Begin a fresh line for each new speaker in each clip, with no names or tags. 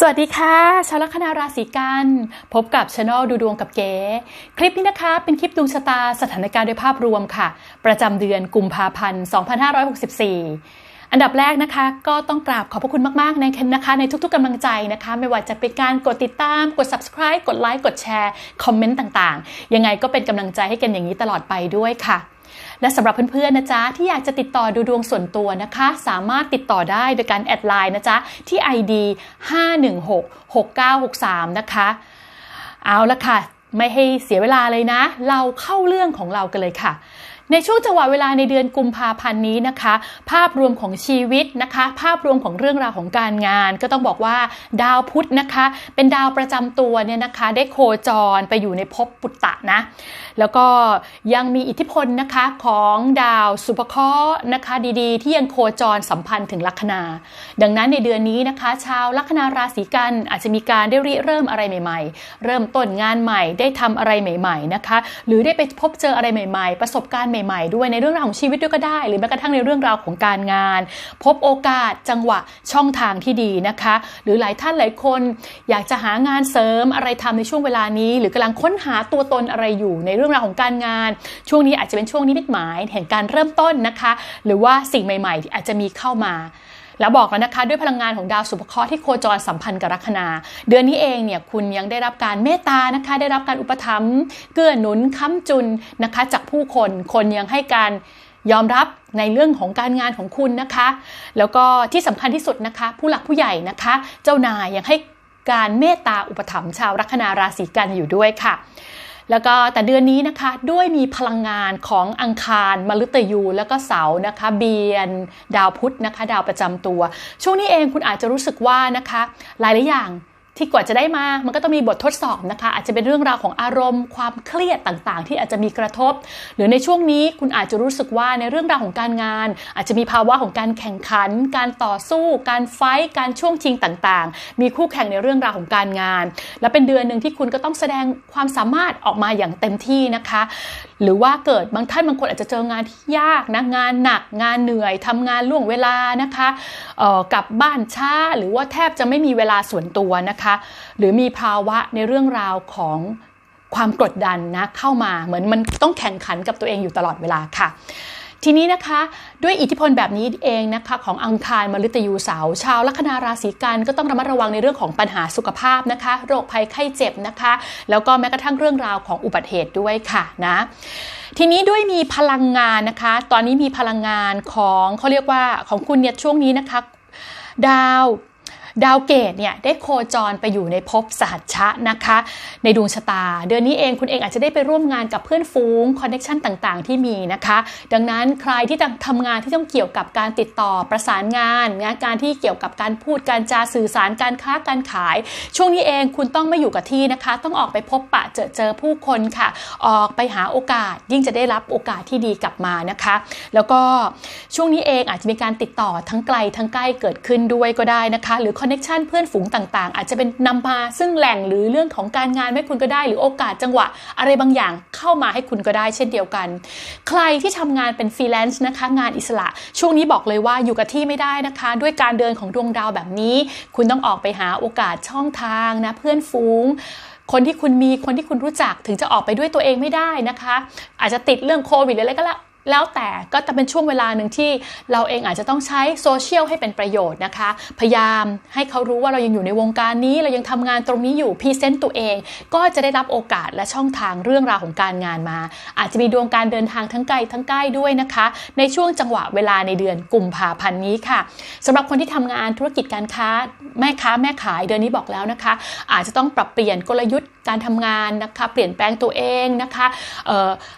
สวัสดีค่ะ ชาวลัคนาราศีกัน พบกับช anel ดูดวงกับเก๋ คลิปนี้นะคะเป็นคลิปดวงชะตาสถานการณ์โดยภาพรวมค่ะ ประจำเดือนกุมภาพันธ์ 2564 อันดับแรกนะคะ ก็ต้องกราบขอบพระคุณมาก ๆ ในนะคะ ในทุก ๆกำลังใจนะคะ ไม่ว่าจะเป็นการกดติดตาม กด subscribe กดไลค์กดแชร์ คอมเมนต์ต่าง ๆ ยังไงก็เป็นกำลังใจให้กันอย่างนี้ตลอดไปด้วยค่ะ และสำหรับเพื่อนๆนะจ๊ะที่อยากจะติดต่อดูดวงส่วนตัวนะคะ สามารถติดต่อได้โดยการแอดไลน์นะจ๊ะที่ ID 5166963 นะคะ เอาละค่ะ ไม่ให้เสียเวลาเลยนะ เราเข้าเรื่องของเรากันเลยค่ะ ในช่วงจังหวะเวลาในเดือนกุมภาพันธ์นี้นะคะ ภาพรวมของชีวิตนะคะ ภาพรวมของเรื่องราวของการงาน ก็ต้องบอกว่าดาวพุธนะคะ เป็นดาวประจำตัวเนี่ยนะคะ ได้โคจรไปอยู่ในภพปุตตะนะ แล้วก็ยังมีอิทธิพลนะคะของดาวสุภเคราะห์นะคะ ดีๆ ที่ยังโคจรสัมพันธ์ถึงลัคนา ดังนั้นในเดือนนี้นะคะ ชาวลัคนาราศีกันอาจจะมีการได้ริเริ่มอะไรใหม่ ๆ เริ่มต้นงานใหม่ได้ทำอะไรใหม่ ๆนะคะ หรือได้ไปพบเจออะไรใหม่ ๆ ประสบการณ์ใหม่ ๆ ด้วยในเรื่องราวของชีวิตด้วยก็ได้ หรือแม้กระทั่งในเรื่องราวของการงาน พบโอกาสจังหวะช่องทางที่ดีนะคะ หรือหลายท่านหลายคนอยากจะหางานเสริมอะไรทำในช่วงเวลานี้ หรือกำลังค้นหาตัวตนอะไรอยู่ในเรื่องราวของการงาน ช่วงนี้อาจจะเป็นช่วงนิมิตหมายแห่งการเริ่มต้นนะคะ หรือว่าสิ่งใหม่ ๆ ที่อาจจะมีเข้ามา แล้วบอกแล้วนะคะด้วยพลังงานของดาวสุภเคราะห์ที่โคจรสัมพันธ์กับลัคนา เดือนนี้เองเนี่ยคุณยังได้รับการเมตตานะคะ ได้รับการอุปถัมภ์เกื้อหนุนค้ำจุนนะคะ จากผู้คนคนยังให้การยอมรับในเรื่องของการงานของคุณนะคะ แล้วก็ที่สำคัญที่สุดนะคะ ผู้หลักผู้ใหญ่นะคะ เจ้านายยังให้การเมตตาอุปถัมภ์ชาวลัคนาราศีกันอยู่ด้วยค่ะ แล้วก็แต่เดือนนี้นะคะด้วยมีพลังงานของอังคารมฤตยู แล้วก็เสาร์นะคะ เบียน ดาวพุธนะคะ ดาวประจำตัว ช่วงนี้เองคุณอาจจะรู้สึกว่านะคะ หลายหลายอย่าง ที่กว่าจะได้มา มันก็ต้องมีบททดสอบนะคะ อาจจะเป็นเรื่องราวของอารมณ์ ความเครียดต่างๆ ที่อาจจะมีกระทบ หรือในช่วงนี้คุณอาจจะรู้สึกว่าในเรื่องราวของการงาน อาจจะมีภาวะของการแข่งขัน การต่อสู้ การไฟท์การช่วงชิงต่างๆ มีคู่แข่งในเรื่องราวของการงาน และเป็นเดือนหนึ่งที่คุณก็ต้องแสดงความสามารถออกมาอย่างเต็มที่นะคะหรือว่าเกิดบางท่านบางคนอาจจะเจองานที่ยากนะงานหนักงานเหนื่อยทำงานล่วงเวลานะคะกลับบ้านช้าหรือว่าแทบจะไม่มีเวลาส่วนตัวนะคะ หรือมีภาวะในเรื่องราวของความกดดันนะเข้ามาเหมือนมันต้องแข่งขันกับตัวเองอยู่ตลอดเวลาค่ะ ทีนี้นะคะด้วยอิทธิพลแบบนี้เองนะคะของอังคารมฤตยูเสาชาวลัคนาราศีกันก็ต้องระมัดระวังในเรื่องของปัญหาสุขภาพนะคะ โรคภัยไข้เจ็บนะคะ แล้วก็แม้กระทั่งเรื่องราวของอุบัติเหตุด้วยค่ะนะทีนี้ด้วยมีพลังงานนะคะ ตอนนี้มีพลังงานของเขาเรียกว่าของคุณเนี่ยช่วงนี้นะคะ ดาว ดาวเกตเนี่ยได้โคจรไปอยู่ในภพสหัชชะนะคะ ในดวงชะตา เดือนนี้เองคุณเองอาจจะได้ไปร่วมงานกับเพื่อนฟูงคอนเน็ชันต่างๆ ที่มีนะคะ ดังนั้นใครที่ทำงานที่ต้องเกี่ยวกับการติดต่อประสานงานงานการที่เกี่ยวกับการพูดการจาสื่อสารการค้าการขาย ช่วงนี้เองคุณต้องไม่อยู่กับที่นะคะ ต้องออกไปพบปะเจอเจอผู้คนค่ะ ออกไปหาโอกาส ยิ่งจะได้รับโอกาสที่ดีกลับมานะคะ แล้วก็ช่วงนี้เองอาจจะมีการติดต่อทั้งไกลทั้งใกล้เกิดขึ้นด้วยก็ได้นะคะ หรือคอนเน็ชันเพื่อนฝูงต่างๆ อาจจะเป็นนำมาซึ่งแหล่งหรือเรื่องของการงานให้คุณก็ได้ หรือโอกาสจังหวะ อะไรบางอย่างเข้ามาให้คุณก็ได้เช่นเดียวกัน ใครที่ทำงานเป็นฟรีแลนซ์นะคะ งานอิสระ ช่วงนี้บอกเลยว่าอยู่กับที่ไม่ได้นะคะ ด้วยการเดินของดวงดาวแบบนี้ คุณต้องออกไปหาโอกาสช่องทางนะเพื่อนฝูงคนที่คุณมีคนที่คุณรู้จักถึงจะออกไปด้วยตัวเองไม่ได้นะคะ อาจจะติดเรื่องโควิดหรืออะไรก็แล้ว แล้วแต่ก็จะเป็นช่วงเวลาหนึ่งที่เราเองอาจจะต้องใช้โซเชียลให้เป็นประโยชน์นะคะ พยายามให้เขารู้ว่าเรายังอยู่ในวงการนี้ เรายังทำงานตรงนี้อยู่พรีเซนต์ตัวเอง ก็จะได้รับโอกาสและช่องทางเรื่องราวของการงานมา อาจจะมีดวงการเดินทางทั้งไกลทั้งใกล้ด้วยนะคะ ในช่วงจังหวะเวลาในเดือนกุมภาพันธ์นี้ค่ะสำหรับคนที่ทำงานธุรกิจการค้าแม่ค้าแม่ขายเดือนนี้บอกแล้วนะคะ อาจจะต้องปรับเปลี่ยนกลยุทธ์การทำงานนะคะ เปลี่ยนแปลงตัวเองนะคะ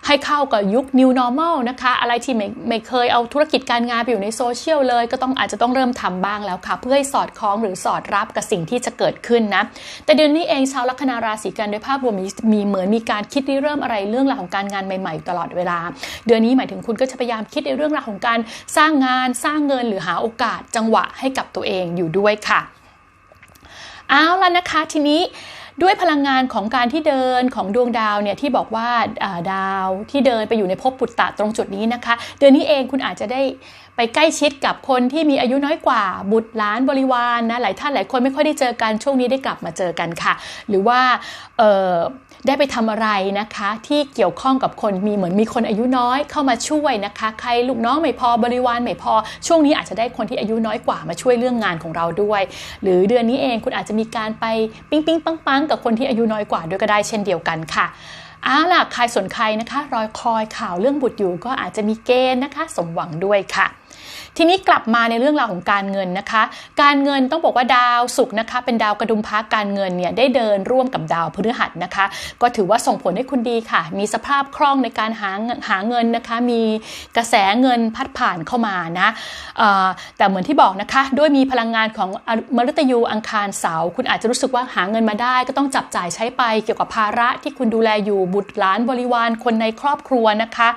ให้เข้ากับยุค new normal นะคะอะไรที่ไม่ไม่เคยเอาธุรกิจการงานไปอยู่ในโซเชียลเลย ก็ต้องอาจจะต้องเริ่มทำบ้างแล้วค่ะ เพื่อให้สอดคล้องหรือสอดรับกับสิ่งที่จะเกิดขึ้นนะ แต่เดือนนี้เองชาวลัคนาราศีกันโดยภาพรวมมีมีเหมือนมีการคิดในเริ่มอะไรเรื่องราวของการงานใหม่ ๆ ตลอดเวลา เดือนนี้หมายถึงคุณก็จะพยายามคิดในเรื่องราวของการสร้างงานสร้างเงินหรือหาโอกาสจังหวะให้กับตัวเองอยู่ด้วยค่ะ เอาละนะคะทีนี้ ด้วยพลังงานของการที่เดินของดวงดาวเนี่ยที่บอกว่าดาวที่เดินไปอยู่ในภพปุตตะตรงจุดนี้นะคะ เดือนนี้เองคุณอาจจะได้ไปใกล้ชิดกับคนที่มีอายุน้อยกว่า บุตรหลานบริวารนนะหลายท่านหลายคนไม่ค่อยได้เจอกันช่วงนี้ได้กลับมาเจอกันค่ะ หรือว่าได้ไปทำอะไรนะคะที่เกี่ยวข้องกับคนมีเหมือนมีคนอายุน้อยเข้ามาช่วยนะคะ ใครลูกน้องไม่พอบริวารไม่พอ ช่วงนี้อาจจะได้คนที่อายุน้อยกว่ามาช่วยเรื่องงานของเราด้วย หรือเดือนนี้เองคุณอาจจะมีการไปปิ๊งปิ๊งปังปังกับคนที่อายุน้อยกว่าด้วยก็ได้เช่นเดียวกันค่ะเอาล่ะใครสนใครนะคะ รอยคอยข่าวเรื่องบุตรอยู่ก็อาจจะมีเกณฑ์นะคะ สมหวังด้วยค่ะ ทีนี้กลับมาในเรื่องราวของการเงินนะคะ การเงินต้องบอกว่าดาวศุกร์นะคะ เป็นดาวกระดุมพักการเงินเนี่ยได้เดินร่วมกับดาวพฤหัสนะคะ ก็ถือว่าส่งผลให้คุณดีค่ะ มีสภาพคล่องในการหาหาเงินนะคะ มีกระแสเงินพัดผ่านเข้ามานะแต่เหมือนที่บอกนะคะ ด้วยมีพลังงานของมฤตยูอังคารเสาร์คุณอาจจะรู้สึกว่าหาเงินมาได้ ก็ต้องจับจ่ายใช้ไปเกี่ยวกับภาระที่คุณดูแลอยู่บุตรหลานบริวารคนในครอบครัวนะคะ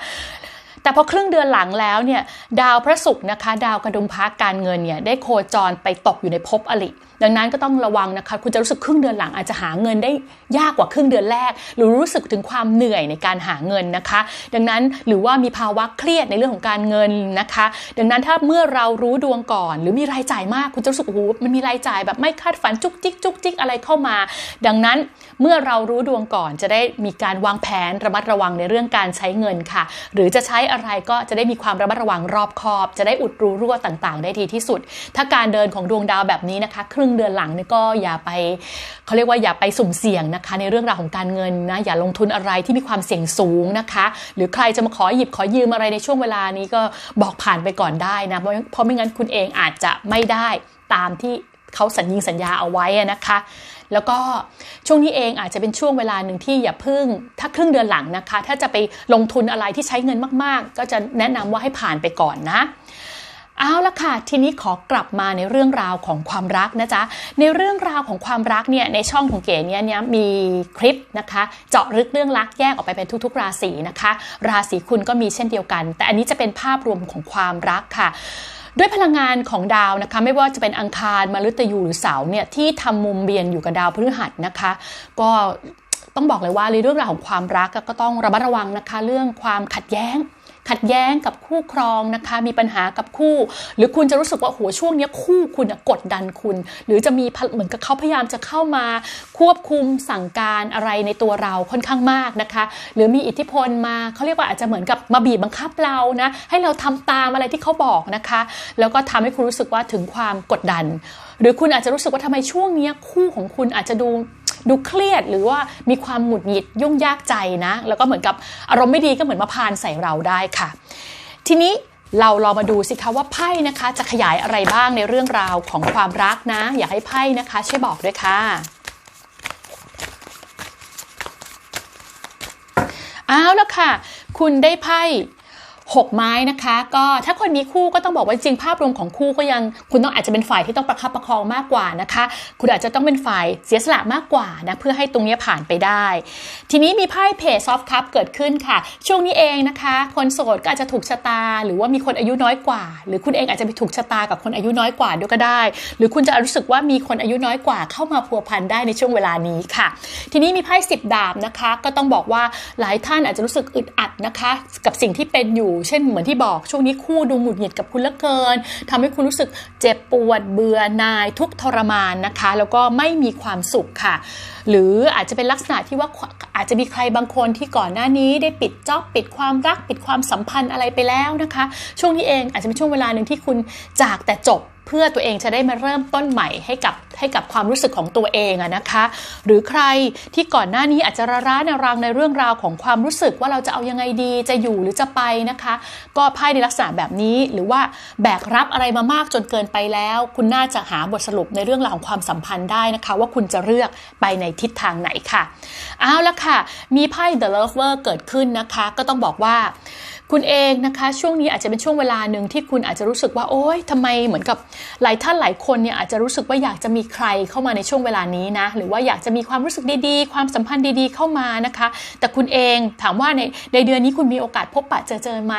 แต่พอครึ่งเดือนหลังแล้วเนี่ยดาวพระศุกร์นะคะดาวกระดุมพักการเงินเนี่ยได้โคจรไปตกอยู่ในภพอลิดังนั้นก็ต้องระวังนะคะคุณจะรู้สึกครึ่งเดือนหลังอาจจะหาเงินได้ยากกว่าครึ่งเดือนแรก หรือรู้สึกถึงความเหนื่อยในการหาเงินนะคะ ดังนั้นหรือว่ามีภาวะเครียดในเรื่องของการเงินนะคะ ดังนั้นถ้าเมื่อเรารู้ดวงก่อน หรือมีรายจ่ายมากคุณจะรู้สึกโอ้โหมันมีรายจ่ายแบบไม่คาดฝันจุกจิกจุกจิกอะไรเข้ามา ดังนั้นเมื่อเรารู้ดวงก่อนจะได้มีการวางแผนระมัดระวังในเรื่องการใช้เงินค่ะ หรือจะใช้อะไรก็จะได้มีความระมัดระวังรอบคอบ จะได้อุดรูรั่วต่างๆ ได้ดีที่สุด ถ้าการเดินของดวงดาวแบบนี้นะคะ ครึ่งเดือนหลังนี่ก็อย่าไปเขาเรียกว่าอย่าไปสุ่มเสี่ยงนะคะ ในเรื่องราวของการเงินนะอย่าลงทุนอะไรที่มีความเสี่ยงสูงนะคะ หรือใครจะมาขอหยิบขอยืมอะไรในช่วงเวลานี้ก็บอกผ่านไปก่อนได้นะเพราะไม่งั้นคุณเองอาจจะไม่ได้ตามที่เขาสัญญิงสัญญาเอาไว้นะคะ แล้วก็ช่วงนี้เองอาจจะเป็นช่วงเวลาหนึ่งที่อย่าพึ่ง ถ้าครึ่งเดือนหลังนะคะ ถ้าจะไปลงทุนอะไรที่ใช้เงินมากๆ ก็จะแนะนำว่าให้ผ่านไปก่อนนะเอาละค่ะ ทีนี้ขอกลับมาในเรื่องราวของความรักนะจ๊ะ ในเรื่องราวของความรักเนี่ยในช่องของเก๋เนี่ยเนี่ยมีคลิปนะคะ เจาะลึกเรื่องรักแยกออกไปเป็นทุก ๆ ราศีนะคะ ราศีคุณก็มีเช่นเดียวกัน แต่อันนี้จะเป็นภาพรวมของความรักค่ะ ด้วยพลังงานของดาวนะคะไม่ว่าจะเป็นอังคารมฤตยูหรือเสาเนี่ยที่ทำมุมเบียนอยู่กับดาวพฤหัสนะคะ ก็ต้องบอกเลยว่าในเรื่องราวของความรักก็ต้องระมัดระวังนะคะ เรื่องความขัดแย้ง ขัดแย้งกับคู่ครองนะคะ มีปัญหากับคู่ หรือคุณจะรู้สึกว่าโอ้โหช่วงนี้คู่คุณกดดันคุณ หรือจะมีเหมือนกับเขาพยายามจะเข้ามาควบคุมสั่งการอะไรในตัวเราค่อนข้างมากนะคะ หรือมีอิทธิพลมาเขาเรียกว่าอาจจะเหมือนกับมาบีบบังคับเรานะให้เราทำตามอะไรที่เขาบอกนะคะ แล้วก็ทำให้คุณรู้สึกว่าถึงความกดดัน หรือคุณอาจจะรู้สึกว่าทำไมช่วงนี้คู่ของคุณอาจจะดู ดูเครียดหรือว่ามีความหงุดหงิดยุ่งยากใจนะ แล้วก็เหมือนกับอารมณ์ไม่ดีก็เหมือนมาพานใส่เราได้ค่ะ ทีนี้เราลองมาดูสิคะว่าไพ่นะคะ จะขยายอะไรบ้างในเรื่องราวของความรักนะ อยากให้ไพ่นะคะ ช่วยบอกด้วยค่ะเอาแล้วค่ะ คุณได้ไพ่ 6 ไม้นะคะ ก็ถ้าคนมีคู่ก็ต้องบอกว่าจริงภาพรวมของคู่ก็ยังคุณต้องอาจจะเป็นฝ่ายที่ต้องประคับประคองมากกว่านะคะ คุณอาจจะต้องเป็นฝ่ายเสียสละมากกว่านะเพื่อให้ตรงนี้ผ่านไปได้ ทีนี้มีไพ่เพจซอฟต์คัพเกิดขึ้นค่ะ ช่วงนี้เองนะคะ คนโสดก็อาจจะถูกชะตา หรือว่ามีคนอายุน้อยกว่า หรือคุณเองอาจจะไปถูกชะตากับคนอายุน้อยกว่าด้วยก็ได้ หรือคุณจะรู้สึกว่ามีคนอายุน้อยกว่าเข้ามาพัวพันได้ในช่วงเวลานี้ค่ะ ทีนี้มีไพ่สิบดาบนะคะ ก็ต้องบอกว่าหลายท่านอาจจะรู้สึกอึดอัดนะคะ กับสิ่งที่เป็นอยู่เช่นเหมือนที่บอกช่วงนี้คู่ดูหงุดหงิดกับคุณละเกินทำให้คุณรู้สึกเจ็บปวดเบื่อนายทุกทรมานนะคะ แล้วก็ไม่มีความสุขค่ะ หรืออาจจะเป็นลักษณะที่ว่าอาจจะมีใครบางคนที่ก่อนหน้านี้ได้ปิดจ็อบปิดความรักปิดความสัมพันธ์อะไรไปแล้วนะคะ ช่วงนี้เองอาจจะเป็นช่วงเวลาหนึ่งที่คุณจากแต่จบ เพื่อตัวเองจะได้มาเริ่มต้นใหม่ให้กับให้กับความรู้สึกของตัวเองอะนะคะ หรือใครที่ก่อนหน้านี้อาจจะระร้าในรังในเรื่องราวของความรู้สึกว่าเราจะเอายังไงดีจะอยู่หรือจะไปนะคะ ก็ไพ่ในลักษณะแบบนี้หรือว่าแบกรับอะไรมามากจนเกินไปแล้ว คุณน่าจะหาบทสรุปในเรื่องราวของความสัมพันธ์ได้นะคะ ว่าคุณจะเลือกไปในทิศทางไหนค่ะเอาละค่ะ มีไพ่ The Lover เกิดขึ้นนะคะ ก็ต้องบอกว่า คุณเองนะคะ ช่วงนี้อาจจะเป็นช่วงเวลาหนึ่งที่คุณอาจจะรู้สึกว่าโอ๊ยทำไมเหมือนกับหลายท่านหลายคนเนี่ยอาจจะรู้สึกว่าอยากจะมีใครเข้ามาในช่วงเวลานี้นะ หรือว่าอยากจะมีความรู้สึกดีๆ ความสัมพันธ์ดีๆ เข้ามานะคะ แต่คุณเองถามว่าในในเดือนนี้คุณมีโอกาสพบปะเจอเจอไหม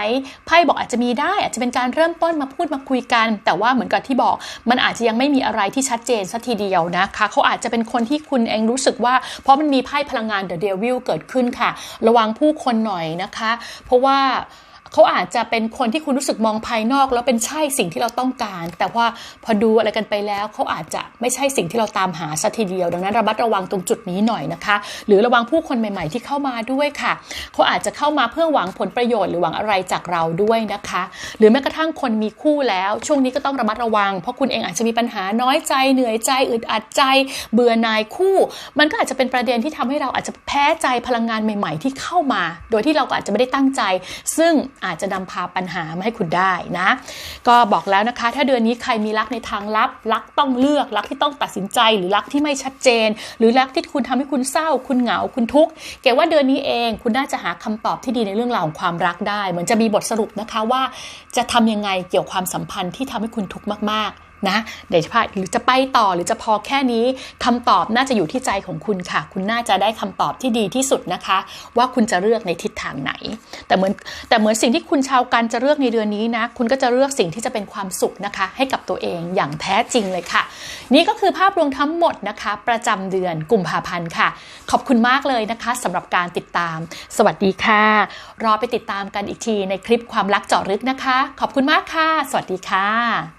ไพ่บอกอาจจะมีได้อาจจะเป็นการเริ่มต้นมาพูดมาคุยกัน แต่ว่าเหมือนกับที่บอก มันอาจจะยังไม่มีอะไรที่ชัดเจนสัทีเดียวนะคะเขาอาจจะเป็นคนที่คุณเองรู้สึกว่า เพราะมันมีไพ่พลังงานเดอะเดวิลเกิดขึ้นค่ะ ระวังผู้คนหน่อยนะคะ เพราะว่า เขาอาจจะเป็นคนที่คุณรู้สึกมองภายนอก แล้วเป็นใช่สิ่งที่เราต้องการ แต่ว่าพอดูอะไรกันไปแล้วเขาอาจจะไม่ใช่สิ่งที่เราตามหาสัทีเดียว ดังนั้นระมัดระวังตรงจุดนี้หน่อยนะคะ หรือระวังผู้คนใหม่ ๆ ที่เข้ามาด้วยค่ะเขาอาจจะเข้ามาเพื่อหวังผลประโยชน์หรือหวังอะไรจากเราด้วยนะคะ หรือแม้กระทั่งคนมีคู่แล้ว ช่วงนี้ก็ต้องระมัดระวัง เพราะคุณเองอาจจะมีปัญหาน้อยใจเหนื่อยใจอึดอัดใจเบื่อนายคู่ มันก็อาจจะเป็นประเด็นที่ทำให้เราอาจจะแพ้ใจพลังงานใหม่ ๆ ที่เข้ามา โดยที่เราก็อาจจะไม่ได้ตั้งใจ ซึ่งอาจจะนำพาปัญหามาให้คุณได้นะ ก็บอกแล้วนะคะ ถ้าเดือนนี้ใครมีรักในทางลับ รักต้องเลือก รักที่ต้องตัดสินใจ หรือรักที่ไม่ชัดเจน หรือรักที่คุณทำให้คุณเศร้า คุณเหงา คุณทุกข์เกว่าเดือนนี้เอง คุณน่าจะหาคำตอบที่ดีในเรื่องราวของความรักได้ เหมือนจะมีบทสรุปนะคะว่า จะทำยังไงเกี่ยวความสัมพันธ์ที่ทำให้คุณทุกข์มากๆ นะเดี๋ยวจะพาหรือจะไปต่อหรือจะพอแค่นี้คำตอบน่าจะอยู่ที่ใจของคุณค่ะ คุณน่าจะได้คำตอบที่ดีที่สุดนะคะ ว่าคุณจะเลือกในทิศทางไหน แต่เหมือนแต่เหมือนสิ่งที่คุณชาวกันจะเลือกในเดือนนี้นะคุณก็จะเลือกสิ่งที่จะเป็นความสุขนะคะ ให้กับตัวเองอย่างแท้จริงเลยค่ะ นี่ก็คือภาพรวมทั้งหมดนะคะ ประจำเดือนกุมภาพันธ์ค่ะ ขอบคุณมากเลยนะคะสำหรับการติดตาม สวัสดีค่ะ รอไปติดตามกันอีกทีในคลิปความรักเจาะลึกนะคะ ขอบคุณมากค่ะ สวัสดีค่ะ